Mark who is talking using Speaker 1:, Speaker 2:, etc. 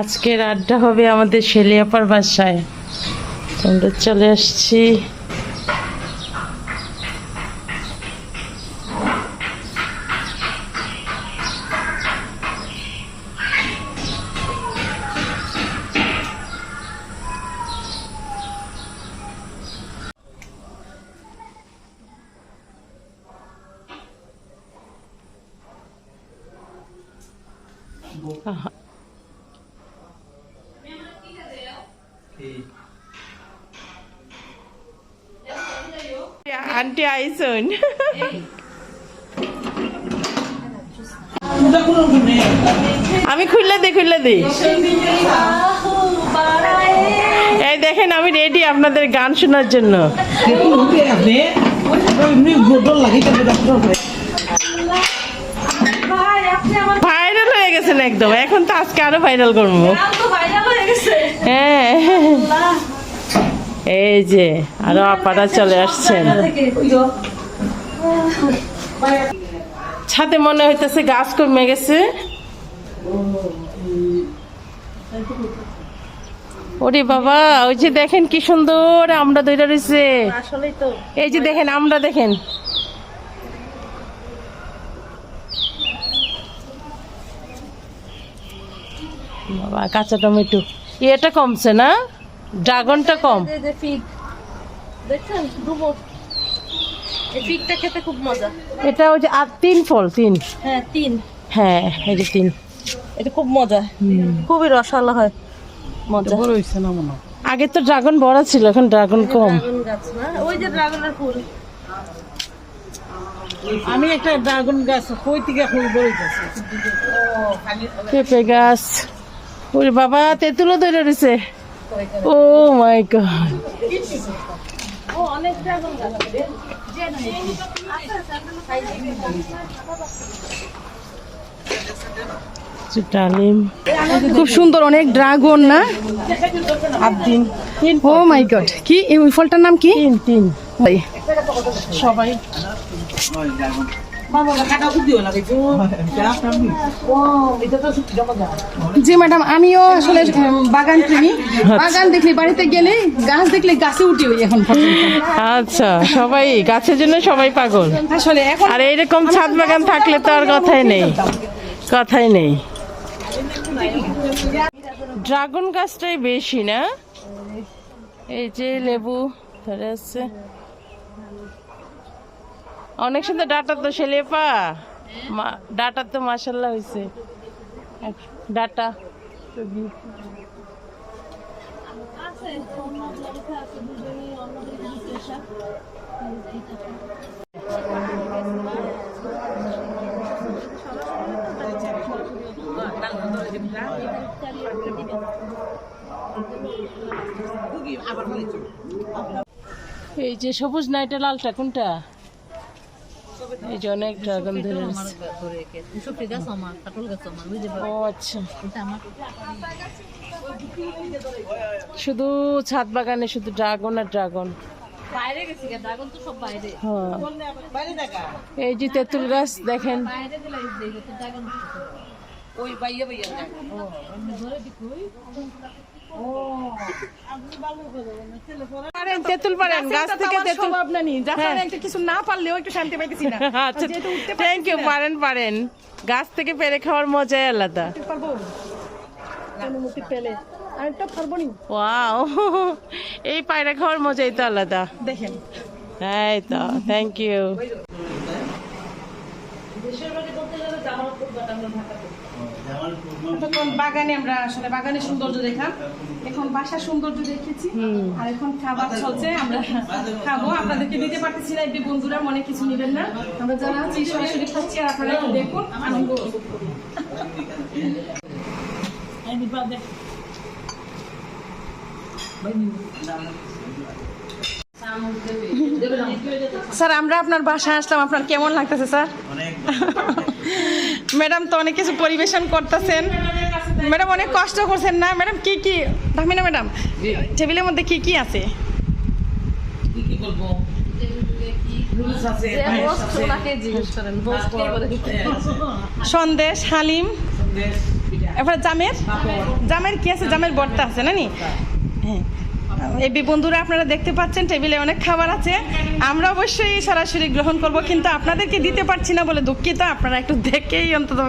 Speaker 1: আজকের আড্ডা হবে আমাদের শেলিয়াপার বাসায়। আমরা চলে আসছি। আন্টি আইসন। আমি খুললে দে খুললে দে। এই দেখেন আমি রেডি আপনাদের গান শোনার জন্য। ভাইরাল হয়ে গেছেন একদম। এখন তো আজকে আরও ভাইরাল করব। হ্যাঁ এই যে আরও আপারা চলে আসছেন। ছাদে মনে হইতেছে গাছ কমে গেছে। ওরে বাবা ওই যে দেখেন কি সুন্দর আমরা দইরা রয়েছে এই যে দেখেন আমরা দেখেন। বাবা কাঁচা টমেটো। এটা কমছে না? ড্রাগনটা কম।
Speaker 2: এই যে ফিগ। দেখছেন? এই ফিগটা খেতে খুব মজা।
Speaker 1: এটা ওই যে আর তিন ফল তিন।
Speaker 2: হ্যাঁ তিন।
Speaker 1: হ্যাঁ এই যে তিন।
Speaker 2: এটা খুব মজা। খুবই রসালো হয়। মজা।
Speaker 1: আগে তো ড্রাগন বড় ছিল এখন ড্রাগন কম।
Speaker 2: ড্রাগন গাছ না? ওই যে ড্রাগনের ফুল।
Speaker 3: আমি একটা ড্রাগন গাছ কই থেকে ফুল বইতেছি
Speaker 1: পেঁপে গাছ। ওরে বাবা তেঁতুলও ধরে রয়েছে। ও মাই গড
Speaker 2: গাছ
Speaker 1: ডালিম
Speaker 4: খুব সুন্দর অনেক ড্রাগন না?
Speaker 1: আবদিন।
Speaker 4: ও মাই গড কি? এই ফলটার নাম কি?
Speaker 1: তিন সবাই।
Speaker 4: জি ম্যাডাম আমিও আসলে বাগান প্রেমী বাগান দেখলে বাড়িতে গেলে গাছ দেখলে গাছে উঠি ওই এখন
Speaker 1: আচ্ছা সবাই গাছের জন্য সবাই পাগল।
Speaker 4: আসলে এখন
Speaker 1: আর এইরকম ছাদ বাগান থাকলে তো আর কথাই নেই। কথাই নেই। ড্রাগন গাছটাই বেশি না? এই যে লেবু ধরে আছে। অনেক সুন্দর ডাটা তো সেলেপা ডাটা তো মাসাল্লাহ হয়েছে ডাটা। এই যে সবুজ না এটা লালটা, কোনটা? এই যে অনেক ড্রাগন ধরে ও আচ্ছা। শুধু ছাদ বাগানে শুধু ড্রাগন আর ড্রাগন।
Speaker 2: বাইরে গেছি ড্রাগন তো সব বাইরে।
Speaker 1: হ্যাঁ। এই যে তেঁতুল গাছ দেখেন।
Speaker 2: ওই বাইয়া বাইয়া ও ধরে
Speaker 1: পারেন তেঁতুল পারেন গাছ থেকে তেঁতুল হ্যাঁ।
Speaker 4: একটা কিছু না পারলেও একটু শান্তি পাইতেছি না।
Speaker 1: আচ্ছা থ্যাংক ইউ পারেন পারেন। গাছ থেকে পেরে খাওয়ার মজাই আলাদা।
Speaker 4: পারব? পেলে? আরেকটা পারব নি?
Speaker 1: ওয়াও এই পায়রা খাওয়ার মজাই তো আলাদা।
Speaker 4: দেখেন।
Speaker 1: তাই তো থ্যাংক ইউ
Speaker 4: তখন বাগানে আমরা আসলে বাগানের সৌন্দর্য দেখলাম এখন বাসার সৌন্দর্য দেখেছি। আর এখন খাবার চলছে আমরা খাব। আপনাদেরকে দিতে পারতেছি না বন্ধুরা মনে কিছু নেবেন না। আমরা যারা আছি সরাসরি খাচ্ছি আর আপনারা একটু দেখুন আনন্দ। স্যার আমরা আপনার বাসায় আসলাম। আপনার কেমন লাগতেছে স্যার? ম্যাডাম তো অনেক কিছু পরিবেশন করতেছেন। ম্যাডাম অনেক কষ্ট করছেন না? ম্যাডাম কি কি? দামিনা ম্যাডাম। টেবিলের মধ্যে কি কি আছে? সন্দেশ হালিম। এবার জামের? জামের কি আছে? জামের বর্তা আছে না নি হ্যাঁ। এবি বন্ধুরা, আপনারা দেখতে পাচ্ছেন, টেবিলে অনেক খাবার আছে। আমরা অবশ্যই সরাসরি গ্রহণ করব, কিন্তু আপনাদেরকে দিতে পারছি না বলে দুঃখিত। আপনারা একটু দেখেই অন্তত